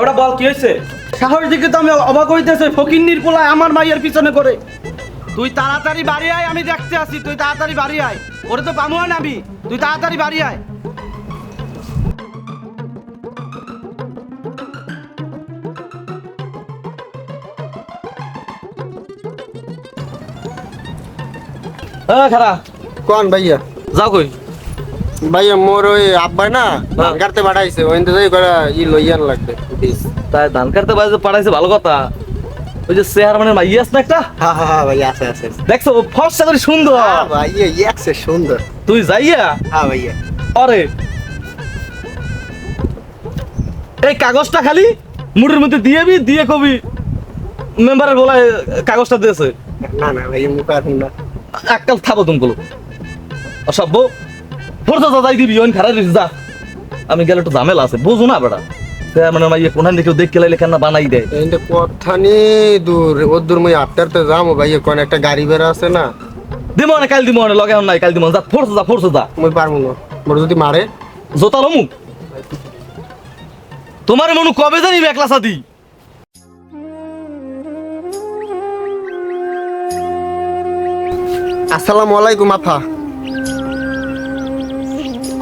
ওটা বল কি হয়েছে? সাহস দিকে তো আমি অবাক হইতেছে ফকিন্নির পোলায় আমার মাইয়ের পিছনে করে। তুই তাড়াতাড়ি বাড়ি আয় আমি দেখতে আসি তুই তাড়াতাড়ি বাড়ি আয়। ওরে তো পামুয়া নাবি তুই তাড়াতাড়ি বাড়ি আয়। হ্যাঁ খারা কোন ভাইয়া? যাও কই? ভাইয়া মোর ওই আব্বা না ধান কাটতে পাঠাইছে ওই যাই করে ই লইয়ান লাগবে। তাই ধান কাটতে পাঠাইছে ভালো কথা। ওই যে চেয়ারম্যানের মাইয়া আছে না একটা? হ্যাঁ হ্যাঁ হ্যাঁ ভাইয়া আছে আছে দেখছ ফর্সা করে সুন্দর। হ্যাঁ ভাইয়া একসে সুন্দর। তুই যাইয়া? হ্যাঁ ভাইয়া আরে। এই কাগজটা খালি মুড়ের মধ্যে দিয়েবি দিয়ে কবি। মেম্বারের বলায় কাগজটা দিয়েছে। না না ভাই মুখ আর না এককাল থাকো তুমি বলো অসভ্য। দিবি ওই খারাপ দিস যা। আমি গেলে একটু ঝামেলা আছে বুঝো না বেটা। মানে মাইয়ে কোনখান দেখে দেখে লাইলে কেন বানাই দেয়। এইটা কথা নি দূর ও দূর মই আটটারতে যাম ভাইয়া কোন একটা গাড়ি বেড়া আছে না। দিমো না কাল দিমো না লগে নাই কাল দিমো যা ফোরছে যা ফোরছে যা। মই পারব না মোর যদি মারে। জোতা লমু? তোমার মনু কবে জানিবে একলা সাদি আসসালামু আলাইকুম আফা।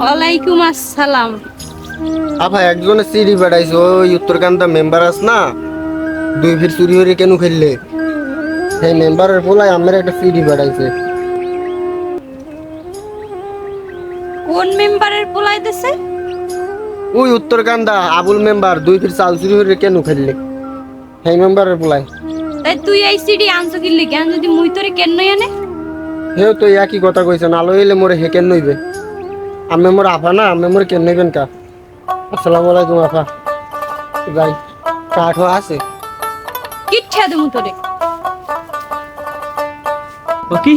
ওয়ালাইকুম আসসালাম। আফা একজনে সিডি বেড়াইছে ওই উত্তরকান্দা মেম্বার আস না? দুই ফির চুরি হয়ে কেন খেললে? সেই মেম্বারের পোলায় আমার একটা সিডি বেড়াইছে। কোন মেম্বারের পোলাই দিছে? ওই উত্তরকান্দা আবুল মেম্বার দুই ফির চাল চুরি হয়ে কেন খেললে? সেই মেম্বারের পোলায়। তাই তুই এই সিডি আনছো কিনলি কেন? যদি মুই তোরে কেন আনে? হেও তো একই কথা কইছে না আলো হইলে মোরে হে কেন নইবে? আমি মোর আফা না আমি মোর কেন নইবেন কা আসসালামু আলাইকুম আফা। যাই কাঠও আছে? কিচ্ছা দেবো তোরে। ও কি?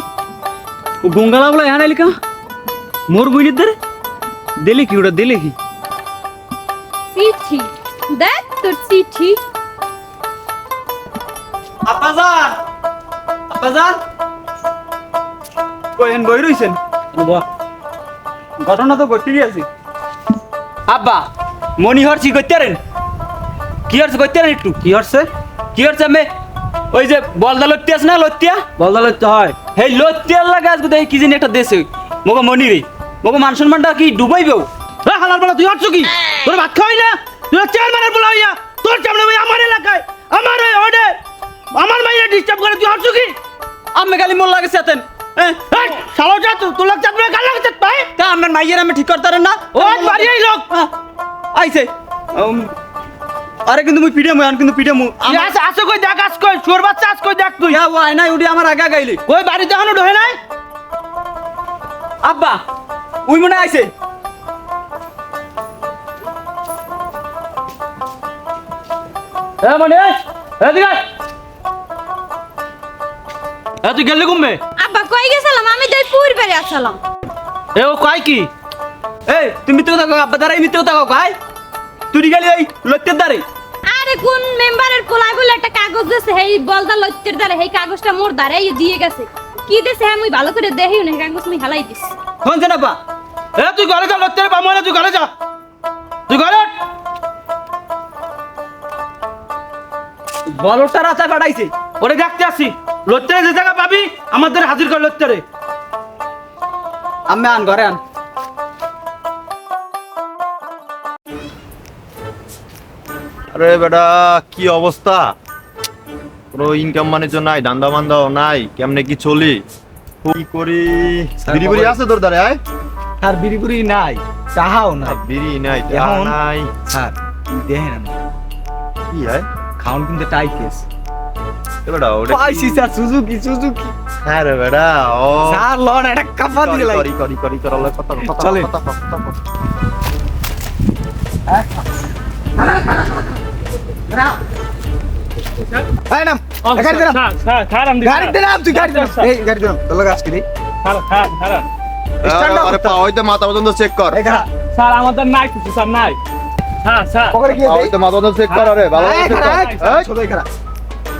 ও গঙ্গালা বলে হ্যাঁ লিখা মোর বইনের ধারে? দিলে কি ওটা দিলে কি? চিঠি দেখ তোর চিঠি। আপাজান আপাজান। কই এন বই রইছেন? ঘটনা তো ঘটিয়ে আছে। আব্বা মনি হরছি করতেন কি হরছে করতেন একটু? কি হচ্ছে কি হরছে আমি? ওই যে বলদা লত্তি আছে না লত্তিয়া বলদা লইতে হয়। হেই লত্তিয়ার লাগে আজকে দেখি কি জানি একটা দেশে মগো মনি রে মগো মান সম্মানটা কি ডুবাইবেও এ হালার বলা তুই হচ্ছ কি? তোর ভাত খাওয়াই না? তুই চেয়ারম্যানের বলা হইয়া। তোর সামনে ওই আমার এলাকায় আমার ওই ওডে আমার মাইয়া ডিস্টার্ব করে তুই হচ্ছ কি? আমি খালি লাগে এই শালো যা তুই তোর লাগছে আপনার গাল লাগছে? ভাই তা আমার মাইয়ের আমি ঠিক করতে না। ও বাড়ি এই লোক আইছে। আরে কিন্তু মুই পিড়ে মুই কিন্তু পিড়ে মু তুই আস আসো কই দেখ আস কই চোর বাচ্চা আস কই দেখ তুই। ও আয় নাই উঠি আমার আগা গাইলি। কই বাড়িতে এখনও ঢোহে নাই? আব্বা উই মনে আইছে। এ মানে এদিকে আয়। এ তুই গেলি কমবে আব্বা কই গেছিলাম? আমি তাই পূর্বে আসলাম এ ও কয় কি? এই তুমি মিথ্যে কথা আব্বা দাঁড়াই মিথ্যে কথা ভাই তুই গেলি ওই লত্যের দাঁড়ে আরে কোন মেম্বারের পোলাই বলে একটা কাগজ দিছে? হেই বলদা লইতের দ্বারা হেই কাগজটা মোর দ্বারা এই দিয়ে গেছে। কি দিছে আমি ভালো করে দেখিও না কাগজ আমি হালাই দিছি। শুনছেন আব্বা। এ তুই ঘরে যা লত্তের পামো না তুই ঘরে যা। তুই ঘরে বলটা রাচা কাটাইছে ওরে দেখতে আসি। লত্তেরে যে জায়গা পাবি আমাদের হাজির কর লত্তেরে আমি আন ঘরে আন। আরে বেটা কি অবস্থা? কোনো ইনকাম মানে তো নাই দান্দা মান্দাও নাই কেমনে কি চলি? কি করি। বিড়ি বিড়ি আছে তোর দ্বারা আয়। আর বিড়ি বুড়ি নাই চাহাও না আর বিড়ি নাই চা নাই। স্যার দেখেন কি আয়। খাউন কিন্তু টাইট কেস। এ বেটা ওটা পাইছি স্যার সুজুকি সুজুকি। হ্যাঁ রে বেটা ও। স্যার লন এটা কাপা দিয়ে লাগে করি করি করি করি কথা কথা চলে। কথা কথা কথা এই নাম গাড়ি দিলাম গাড়ি দিলাম তুই গাড়ি দিলাম এই গাড়ি দিলাম তোর লগে আজকে দিই Stand up. আরে পা হইতে মাথা পর্যন্ত চেক কর। স্যার আমাদের নাই কিছু স্যার নাই। হ্যাঁ স্যার। পকেটে গিয়ে দেই হইতে মাথা পর্যন্ত চেক কর আরে ভালো এই চেক কর। এই, ছোট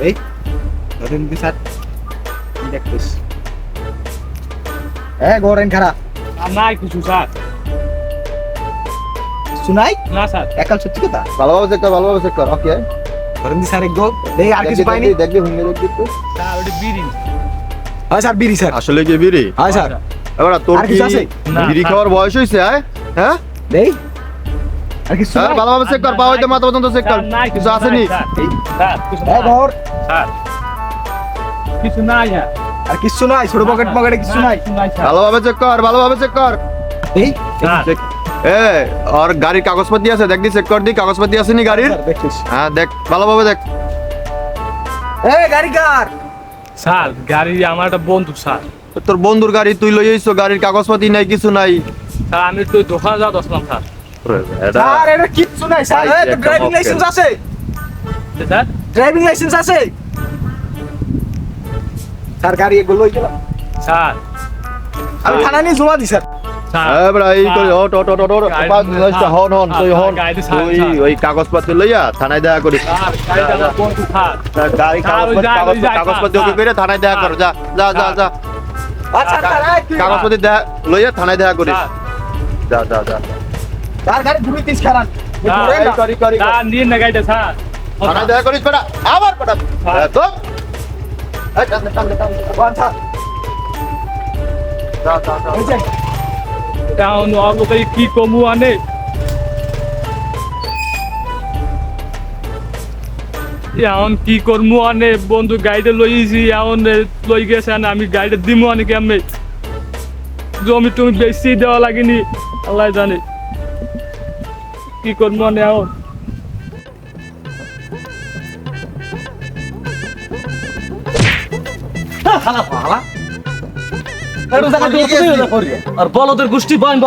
এই। ধরেন দি স্যার দেখতেছ। এ গোরেন খারাপ নাই কিছু স্যার। কিছু নাই? না স্যার। একাল সত্যি কথা? ভালোভাবে চেক কর ভালোভাবে চেক কর ওকে ধরেন দি স্যার একদম এই আর কিছু পাইনি। দেখবি হুঙ্গে দেখবি একটু। স্যার ওটা বিড়ি। হ্যাঁ স্যার বিড়ি স্যার। আসলে কি বিড়ি? হ্যাঁ স্যার। এবার তোর কি বিড়ি খাওয়ার বয়স হয়েছে আয়। হ্যাঁ? নেই আর কিছু স্যার? ভালোভাবে চেক কর পা হইতে মাথা পর্যন্ত চেক কর। কিছু আসেনি স্যার। স্যার। কিছু নাই। হ্যাঁ। আর কিছু নাই ছোট পকেট পকেটে কিছু নাই। ভালোভাবে চেক কর ভালোভাবে চেক কর। এই এ আর গাড়ির কাগজপত্র আছে দেখ দি চেক কর দি কাগজপত্র আছে নি গাড়ির? হ্যাঁ দেখ ভালোভাবে দেখ। এই গাড়ি কার? স্যার গাড়ি আমার একটা বন্ধু স্যার। তোর বন্ধুর গাড়ি তুই লই আইছো গাড়ির কাগজপত্র নাই কিছু নাই। স্যার আমি তো দোকানে যাওয়া দশলাম স্যার। স্যার এটা কিচ্ছু নাই স্যার। ড্রাইভিং লাইসেন্স আছে? স্যার? ড্রাইভিং লাইসেন্স আছে? স্যার গাড়ি এগুলো স্যার। আমি থানা নিয়ে জমা দিই স্যার। কাগজপত্র লইয়া থানায় দেখা করিস। কাগজপত্র থানায় দেখা কর? যা যা যা যা। কাগজপত্র দেখা লইয়া থানায় দেখা যা যা যা। আবার হ্যাঁ। আচ্ছা এখন কি কমু আনে বন্ধু গাড়িটা লইছি এখন লই গেছে আমি গাড়িটা দিমু আনে কেমনে জমি টমি বেশি দেওয়া লাগেনি আল্লাহ জানে কি করমু আনে এখন আর বলদের গোষ্ঠী বইন ব।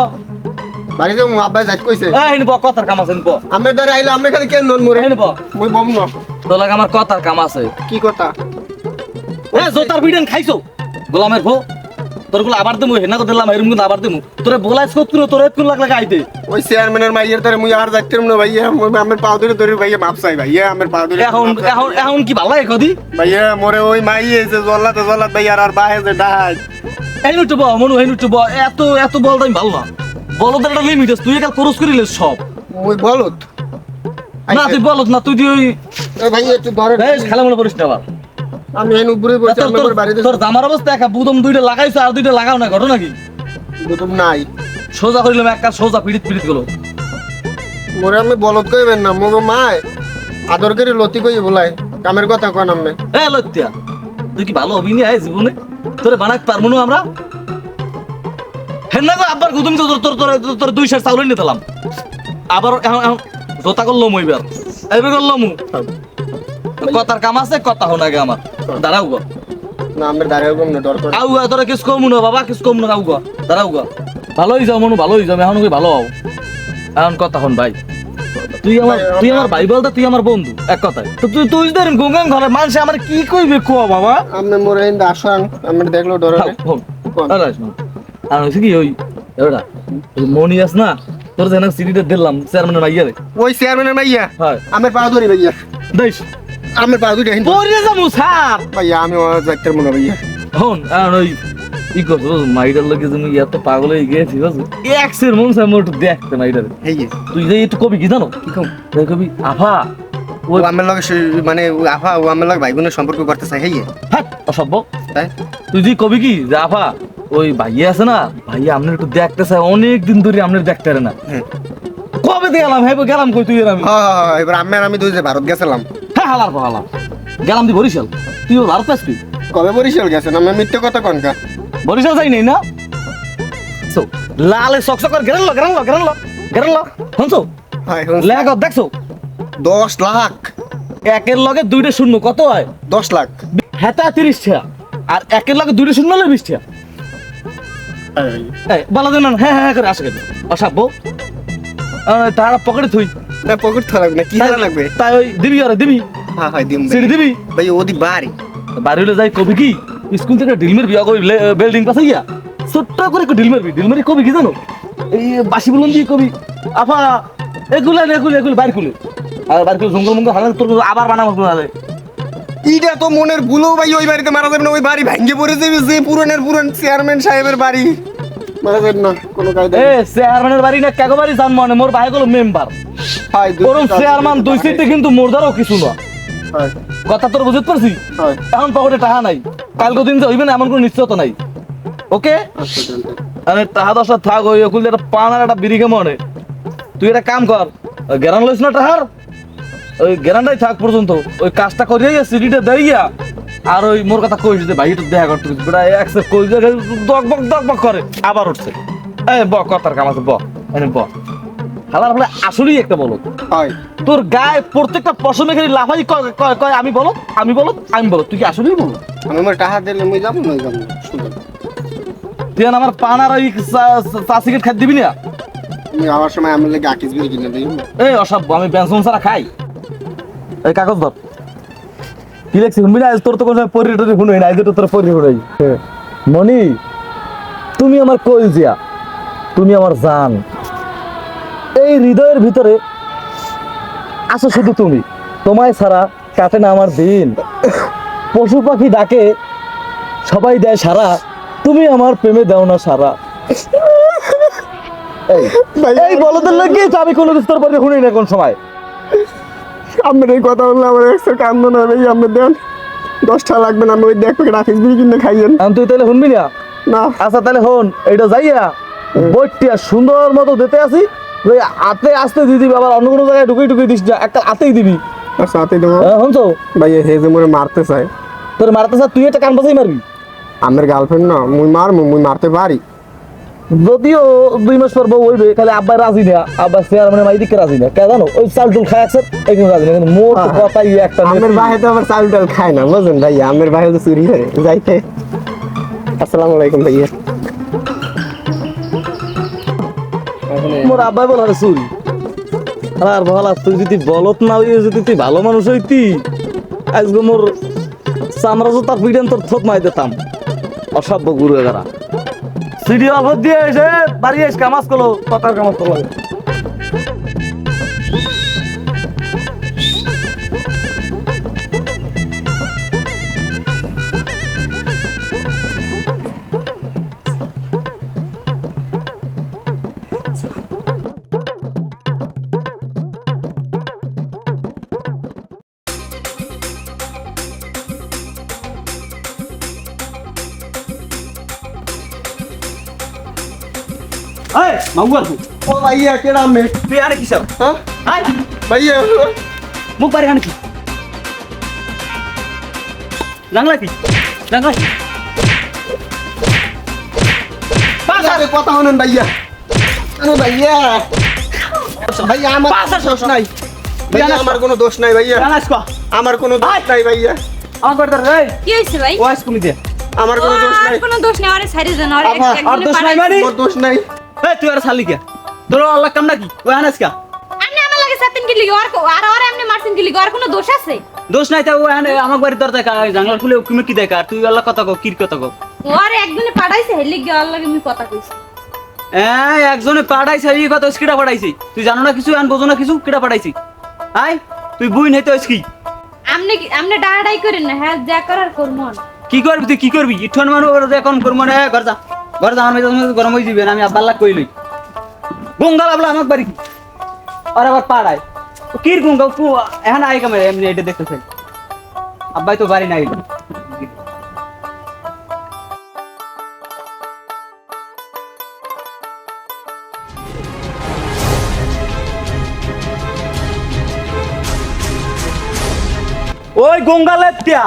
বাড়িতে আব্বাই যাই কইছে। এই নিব কথার কাম আছে নিব আমি ধরে আইলে আমি খালি কেন নন মরে নিব মুই বম ন। তোর লাগে আমার কথার কাম আছে। কি কথা? এ জোতার বিডেন খাইছো? গোলামের ভো তোরগুলো আবার দেমু হেনা করে দিলাম এরম কিন্তু আবার দেমু তোরে বলাইছ কত করে তোরে কোন লাগ লাগা আইতে ওই চেয়ারম্যানের মাইয়ের ধরে মুই আর যাইতাম না ভাইয়া। মুই আমার পা ধরে ধরে ভাইয়া মাপ চাই ভাইয়া। আমার পা ধরে এখন এখন এখন কি ভালো লাগে কদি? ভাইয়া মোরে ওই মাই এসে জল্লাতে জল্লাত ভাইয়া আর বাহে যে ডাহাই। এই নুটু ব মনু এই নুটু ব এত এত বল আমি ভালো না। বলদের একটা লিমিট আছে তুই একাল খরচ করিলে সব। মুই বলত না তুই বলত না তুই তুই ওই ভাইয়া একটু ধরে খেলা মনে করিস না আমি এন উপরে বসে তোর- আমার বাড়িতে তোর জামার অবস্থা একা বুদম দুইটা লাগাইছো আর দুইটা লাগাও না ঘটনা কি? বুতুম নাই। সোজা করিলাম একটা সোজা পিড়িত পিড়িত গেলো। মোরে আমি বলত কইবেন না মোগো মায় আদর করে লতি কই বলাই কামের কথা কন আমি এ লত্যা তুই কি ভালো হবি নি আয় জীবনে? তোরে বানাক পারব না আমরা? হেন গো আব্বার গুদুম তো তোর তোর তোর- দুই শের চাউল নিয়ে দিলাম আবার এখন এখন জোতা করল মইবার এইবার করল মু কথার কাম আছে কথা হো নাগে আমার। দাঁড়াও। গো। না আমি দাঁড়িয়ে কম না ডর করে। আউ গো তোরা কিস কমু না বাবা কিস কমু না আউ গো দাঁড়াও গো। ভালোই যাও মনু ভালোই যাও এখন কই ভালো হও? এখন কথা হন ভাই। তুই আমার তুই আমার ভাই বলতে তুই আমার বন্ধু এক কথায়। তো তুই তুই যদি গুঙ্গান ঘরে মানুষ আমার কি কইবে কো বাবা? আমি মোরে ইন আসন আমি দেখল ডরে আরে আর হইছে কি ওই এবারে মনি আস না তোর যেন সিডিটা দিলাম চেয়ারম্যানের মাইয়া রে। ওই চেয়ারম্যানের মাইয়া? হয়। আমার পা ধরি ভাইয়া। দেখ আমার পা ধরি পরে যাব স্যার। ভাইয়া আমি যাইতাম মনে ভাইয়া। হন আর ওই ই করছ মাইটার লোকে তুমি এত পাগল হয়ে গেছি বুঝছ? এক্সের মন সামনে একটু দেখতে মাইটার হেই তুই যে একটু কবি কি জানো? কি কবি? আফা। ও আমার লগে মানে আফা ও আমার লগে ভাই বোনের সম্পর্ক করতে চাই হেই হাট অসভ্য। তাই? তুই যে কবি কি? যে আফা ওই ভাইয়া আছে না? ভাইয়া আপনার একটু দেখতে চাই অনেক দিন ধরে আপনার দেখতে না। হ্যাঁ। কবে গেলাম হ্যাঁ গেলাম কই তুই আমি? হ্যাঁ, হ্যাঁ, হ্যাঁ, এবার আমি আর আমি দুই যে ভারত গেছিলাম। হ্যাঁ হালার পর হালা গেলাম তুই বরিশাল। তুই ভারত পাস তুই কবে বরিশাল গেছেন? আমি মিথ্যে কথা কনকা বরিশাল যাই নাই না? So, লালে সকসকর গেরান লো গেরান লো গেরান লো গেরান লো। শুনছো? হয় দেখছ? দশ লাখ। একের লগে দুইটা শূন্য কত হয়? দশ লাখ। হেতা তিরিশ টাকা আর একের লগে দুইটা শূন্য হলে বিশ এই। বলা দেন হ্যাঁ হ্যাঁ করে আসে কেন অসাব্য। তারা পকেটে থুই। না পকেট থাকা লাগবে না কি থাকা লাগবে? তাই ওই দিবি আরে দিবি? হ্যাঁ হয় দিম সিঁড়ি দিবি? ভাই ওদি বাড়ি। বাড়ি হলে যাই কবি কি? স্কুল থেকে ডিলমের বিয়া কবি বিল্ডিং পাশে গিয়া। ছোট্ট করে ডিল মারবি। ডিল মারি কবি কি জানো? এই বাসি বলুন দিয়ে কবি। আফা এগুলো এগুলো এগুলো বাইর খুলে আর বাইর খুলে জঙ্গল মঙ্গল হালে তোর আবার বানাবো হালে। ইটা তো মনের ভুলো ভাই ওই বাড়িতে মারা যাবে না ওই বাড়ি ভেঙে পড়ে যাবে যে পুরনের পুরন চেয়ারম্যান সাহেবের বাড়ি। মারা যাবেন না কোনো কায়দা এ চেয়ারম্যানের বাড়ি না কাগো বাড়ি জান মানে মোর ভাই গুলো মেম্বার দুই সিট চেয়ারম্যান দুই সিটে কিন্তু মোর দ্বারাও কিছু না। কথা তোর বুঝতে পারছি এখন পকেটে টাকা নাই। কালকে দিন যে হইবে না এমন কোনো নিশ্চয়তা নাই। ওকে। আরে দশটা থাক ওই ওকুল একটা পান আর একটা বিড়ি মনে তুই একটা কাম কর গেরান লইস না টাহার ওই গেরানটাই থাক পর্যন্ত। ওই কাজটা করিয়ে গিয়ে সিডিটা দেইয়া আর ওই মোর কথা কইস যে ভাই একটু দেখা করতে বেটা একসেপ্ট কই যে দক বক দক বক করে আবার উঠছে। এই ব কথার কাম আছে ব এনে ব। হালার হলে আসলেই একটা বলো হয়। তোর গায়ে প্রত্যেকটা পশমে খালি লাফাই কয় আমি বলো আমি বলো আমি বলো তুই কি আসলেই বলো আমি আমার টাকা দিলে মুই যাব না যাব তুই আমার পান আর ওই চা- চা সিগারেট খাই দিবি না? আমি আবার সময় আমার লেগে আকিস বিল কিনে দিই। এই অসভ্য আমি পেনশন ছাড়া খাই। এই কাগজ ধর। কি লিখছি শুনবি না? তোর তো কোনো পরি টরি শুনোই না তো তোর পরি শুনোই। মনি তুমি আমার কলজিয়া তুমি আমার জান। এই হৃদয়ের ভিতরে আছো শুধু তুমি। তোমায় ছাড়া কাটে না আমার দিন। পশু পাখি ডাকে সবাই দেয় সারা। তুমি আমার প্রেমে দাও না সারা। এই বলদের লাগে আমি কোনো কিছু তোর পরে শুনি না কোন সময়। আমার এই কথা বললে আমার একশো কান্দন হবে আপনি দেন। দশটা লাগবে না আমি ওই দেখ প্যাকেট বিল কিনে খাইয়েন। এখন তুই তাহলে শুনবি না? না। আচ্ছা তাহলে হন এইটা যাইয়া বইটিয়া সুন্দর মতো দিতে আসি। হাতে আসতে দিয়ে দিবি আবার অন্য কোনো জায়গায় ঢুকে ঢুকে দিস না একটা হাতেই দিবি। আর সাথে দেবো। হ্যাঁ, শুনছো? ভাই হে যে মোরে মারতে চায়। তোর মারতে স্যার তুই একটা কান বাসাই মারবি? আমার গার্লফ্রেন্ড না মুই মারমু মুই মারতে পারি। যদিও দুই মাস পর বউ হইবে খালি আব্বাই রাজি না আব্বা চেয়ার মানে মাই দিকে রাজি না। কে জানো? ওই চাল টুল খায় একসাথে এইখানে রাজি না কিন্তু মোর তো কথাই একটা আমের বাহে তো আবার চাল টাল খায় না বুঝলেন ভাইয়া আমের বাহে তো চুরি করে যাইতে আসসালামু আলাইকুম ভাইয়া। মোর আব্বাই বল আরে চুরি। আর ভালো তুই যদি বলত না হইয়ে যদি তুই ভালো মানুষ হইতি, আজকে মোর চামড়া জোতা পিডেন তোর থোত মাই দিতাম। অসভ্য গুরু এগারা সিডি অল্প দিয়ে এসে বাড়ি এসে কামাজ করল কথার কামাজ করল। এই মাগু ও ভাইয়া কেডা মে তুই আরে কি সব হ্যাঁ? আই ভাইয়া। মুখ বাড়ি আনে কি? কি? জানলা কি? কথা শুনেন ভাইয়া। আরে ভাইয়া। ভাইয়া আমার পাঁচ দোষ নাই। ভাইয়া আমার কোনো দোষ নাই ভাইয়া। জানাস কো। আমার কোনো দোষ নাই ভাইয়া। আমার ধর এই। কি হয়েছে ভাই? ওয়াইস কমি দে। আমার কোনো দোষ নাই। কোনো দোষ নেই। আরে সাইডে দেন আরে আবার, দোষ নাই মানে? দোষ নাই। এই তুই আর শালি কে? তোর আল্লাহ কাম নাকি? ওই আনাস কা? আপনি আমার লাগে সাতিন কি লিগে আর আর আর এমনি মারছেন কি লিগে আর কোনো দোষ আছে? দোষ নাই তা ওই আমার বাড়ির দর দেখা জানলা খুলে তুমি কি দেখা তুই আল্লাহ কথা কো কির কথা কো ও আর একদিনে পাঠাইছে হেলে আর লাগে আমি কথা কইছি। এই একজনে পাঠাইছে এই কথা কিটা পাঠাইছি? তুই জানো না কিছু আন বোঝো না কিছু কিটা পাঠাইছি? আই তুই বুই নাই তো কি? আপনি কি- আপনি ডাড়াই করেন না হ্যাঁ যা করার করমু আর। কি করবি তুই কি করবি? ইঠন মানুষ এখন করব না ঘর যা। ঘর আমার মেজাজ গরম হয়ে যাবে আমি আব্বাল্লা কইলই। গঙ্গা লাভলা আমার বাড়ি আর আবার পাড়ায়। কির গঙ্গা? তু এখন আই কামে এমনি এটা দেখতেছে। আব্বাই তো বাড়ি নাই। ওই গঙ্গা লেতিয়া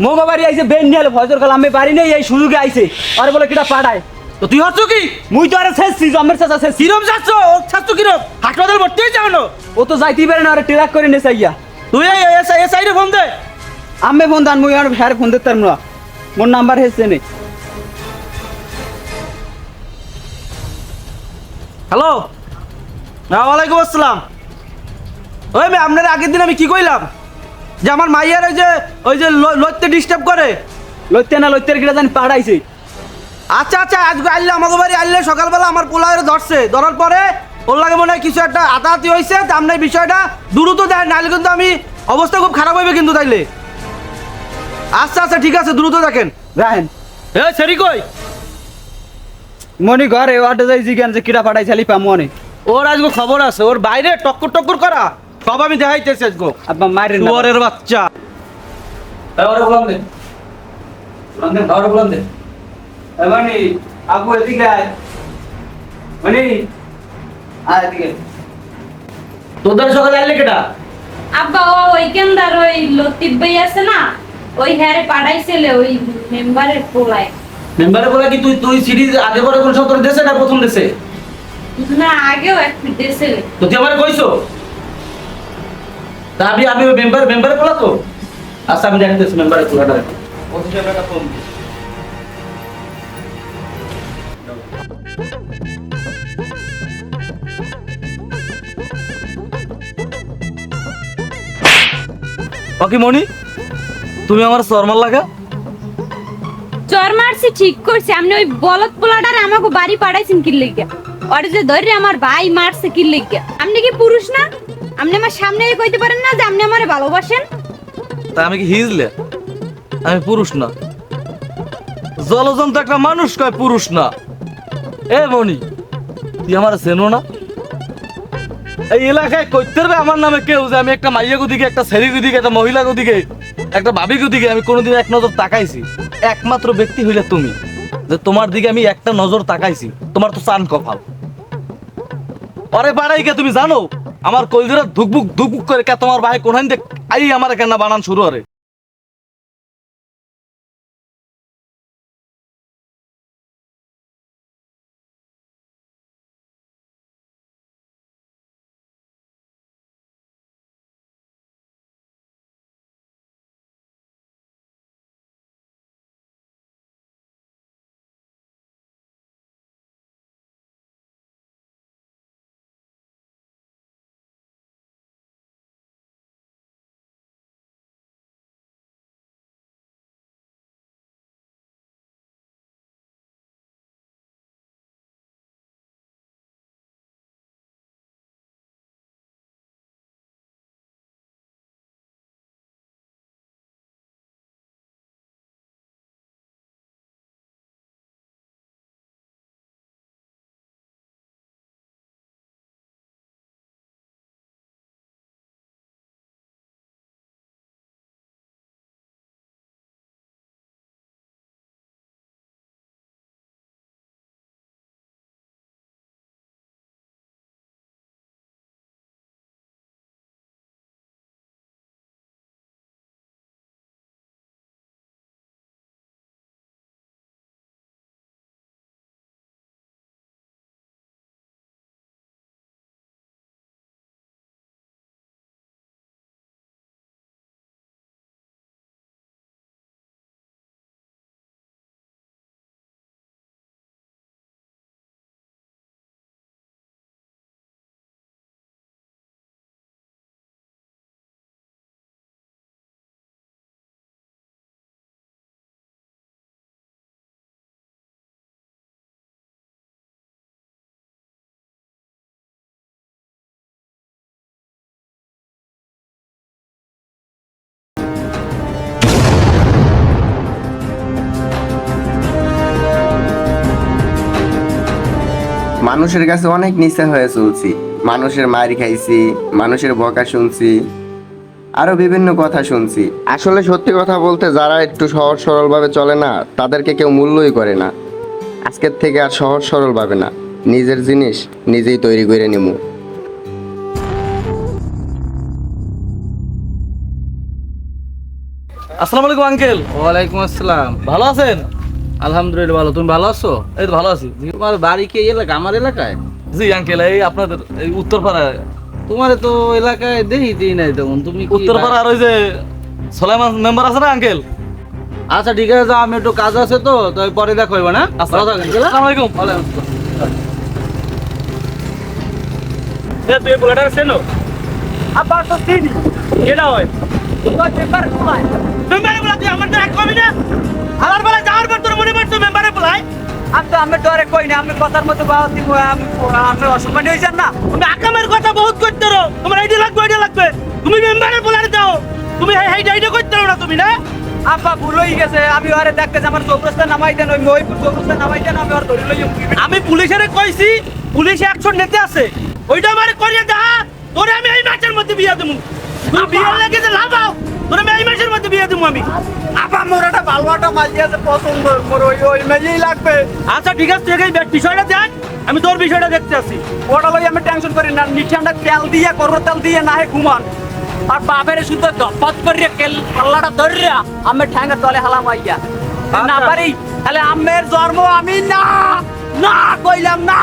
মোগা বাড়ি আইছে বেন নিয়ে ফজর কাল আমি বাড়ি নেই এই সুযোগে আইছে। আরে বলে কিটা পাড়ায়? তো তুই হচ্ছ কি? মুই তো আরে শেষছি জমের চাচা শেষ কিরম যাচ্ছ ও ছাড়ছ কিরম? হাসপাতাল ভর্তি হয়ে যাও না ও তো যাইতেই পারে না আরে ট্রাক করে নেছে আইয়া তুই এই এস- এই সাইডে ফোন দে। আমি ফোন দান মুই আর হ্যার ফোন দিতাম না। মোর নাম্বার হেসছে নেই হ্যালো? ওয়ালাইকুম আসসালাম। ওই আপনার আগের দিন আমি কি কইলাম? যে আমার মাইয়ার ওই যে ওই যে লইতে ডিস্টার্ব করে। লইতে না লইতে কিটা জানি পাড়াইছে। আচ্ছা আচ্ছা আজকে আইলে আমাকে বাড়ি আইলে সকালবেলা আমার পোলারে ধরছে। ধরার পরে ওর লাগে মনে হয় কিছু একটা হাতাহাতি হয়েছে তা আপনার বিষয়টা দ্রুত দেয় নাহলে কিন্তু আমি অবস্থা খুব খারাপ হইবে কিন্তু তাইলে। আচ্ছা আচ্ছা ঠিক আছে দ্রুত দেখেন। রাহেন এ সেরি কই? মনি ঘরে ওয়াটে যাই জিজ্ঞান যে কিরা পাঠাই চালি পা মনে ওর আজকে খবর আছে ওর বাইরে টক্কর টক্কর করা। সব আমি দেখাইতেছি আজকে আব্বা মারেন না। শুয়ারের বাচ্চা। ওরে বলাম দে। বলাম দে ওরে বলাম দে। মনি আবু এদিকে আয়। মনি আয় এদিকে। তোদের সকালে আইলে কেটা আব্বা ও ওই কেন্দার ওই লতিফ ভাই আছে না ওই হ্যারে পাঠাইছিলে ওই মেম্বারের পোলায়। মেম্বারে বলে কি তুই তুই সিরিজ আগে পরে কোন সব তোর দেশে না প্রথম দেশে? না আগেও এক দিয়েছিলে তো তুই আমার কইছো? তা আমি আমি মেম্বার মেম্বারে বলা তো? আচ্ছা আমি দেখতেছি মেম্বারে বাকি মনি তুমি আমার শর্মার লাগা? চর মারছি ঠিক করছি। আপনি ওই বলদ পোলাটার আমাকে বাড়ি পাঠাইছেন কি লিগা ওরে যে ধরে আমার ভাই মারছে কি লিগা আপনি কি পুরুষ না? আপনি আমার সামনে কইতে পারেন না যে আপনি আমারে ভালোবাসেন? তা আমি কি হিজলে? আমি পুরুষ না। জলজন্ত একটা মানুষ কয় পুরুষ না। এ মনি তুই আমার চেনো না? এই এলাকায় কইতে পারবে আমার নামে কেউ যে আমি একটা মাইয়া গুদিকে একটা ছেলে গুদিকে একটা মহিলা গুদিকে একটা ভাবি গুদিকে আমি কোনোদিন এক নজর তাকাইছি। একমাত্র ব্যক্তি হইলে তুমি। যে তোমার দিকে আমি একটা নজর তাকাইছি। তোমার তো চান কপাল। অরে বাড়াই কে তুমি জানো? আমার কলজোরা ধুকবুক ধুকবুক করে কে তোমার ভাই কোনখান দেখ আই আমার কেন বানান শুরু করে মানুষের কাছে অনেক নিচে হয়ে চলছি। মানুষের মার খাইছি মানুষের বকা শুনছি আরও বিভিন্ন কথা শুনছি। আসলে সত্যি কথা বলতে যারা একটু সহজ সরলভাবে চলে না তাদেরকে কেউ মূল্যই করে না। আজকের থেকে আর সহজ সরলভাবে না। নিজের জিনিস নিজেই তৈরি করে নিমু। আসসালামু আলাইকুম আঙ্কেল। ওয়ালাইকুম আসসালাম। ভালো আছেন? আলহামদুলিল্লাহ ভালো। তুমি ভালো আছো? এই তো ভালো আছি। তোমার বাড়ি কি এলাকা? আমার এলাকায়? জি আঙ্কেল এই আপনাদের এই উত্তরপাড়ায়। তোমার তো এলাকায় দেখি দিই নাই তেমন। তুমি উত্তরপাড়া আর ওই যে সোলাইমান মেম্বার আছে না আঙ্কেল আচ্ছা ঠিক আছে আমি একটু কাজ আছে তো তো পরে দেখা হইব না? ভালো থাকেন, আসসালামু আলাইকুম। ওয়ালাইকুম আসসালাম। তুই পোলাটা চেনো? আবার তো চিনি। কেনা হয়? মেম্বারে বলা তুই আমার তো এক কবি না? আমার বেলা আমি তো আমি ডরে কই না আমি কথার মতো বাবা দিব আমি আমি অসম্মানী হইছেন না। তুমি আকামের কথা বহুত করতে রো। তোমার আইডি লাগবে লাগবে। তুমি মেম্বারে বলার দাও। তুমি হাই হাই আইডি করতে রো না তুমি না? আপা ভুল হয়ে গেছে। আমি দেখতে আমার চৌরাস্তা নামাই দেন ওই মহিপুর চৌরাস্তা নামাই দেন আমি আর ধরে লই আমি পুলিশের কইছি পুলিশ অ্যাকশন নিতে আছে। ওইটা আমারে করিয়ে দেখা তোরে আমি এই মাসের মধ্যে বিয়া দেবো। বিয়ে লেগে যে লাভ আও তোরে আমি এই মাসের মধ্যে বিয়ে দেবো আমি। আপা মোর একটা ভালোটা মাঝি আছে পছন্দ মোর ওই ওই মেয়েই লাগবে। আচ্ছা ঠিক আছে তুই বিষয়টা দেখ আমি তোর বিষয়টা দেখতে আসি। ওটা লই আমি টেনশন করি না নিঠান্ডা তেল দিয়ে করো তেল দিয়ে না হে ঘুমান। আর বাপের শুদ্ধ দপত করিয়া কেল পাল্লাটা ধরিয়া আমি ঠ্যাঙ্গা তলে হালাম আইয়া। না পারি তাহলে আমের জন্ম আমি না না কইলাম না।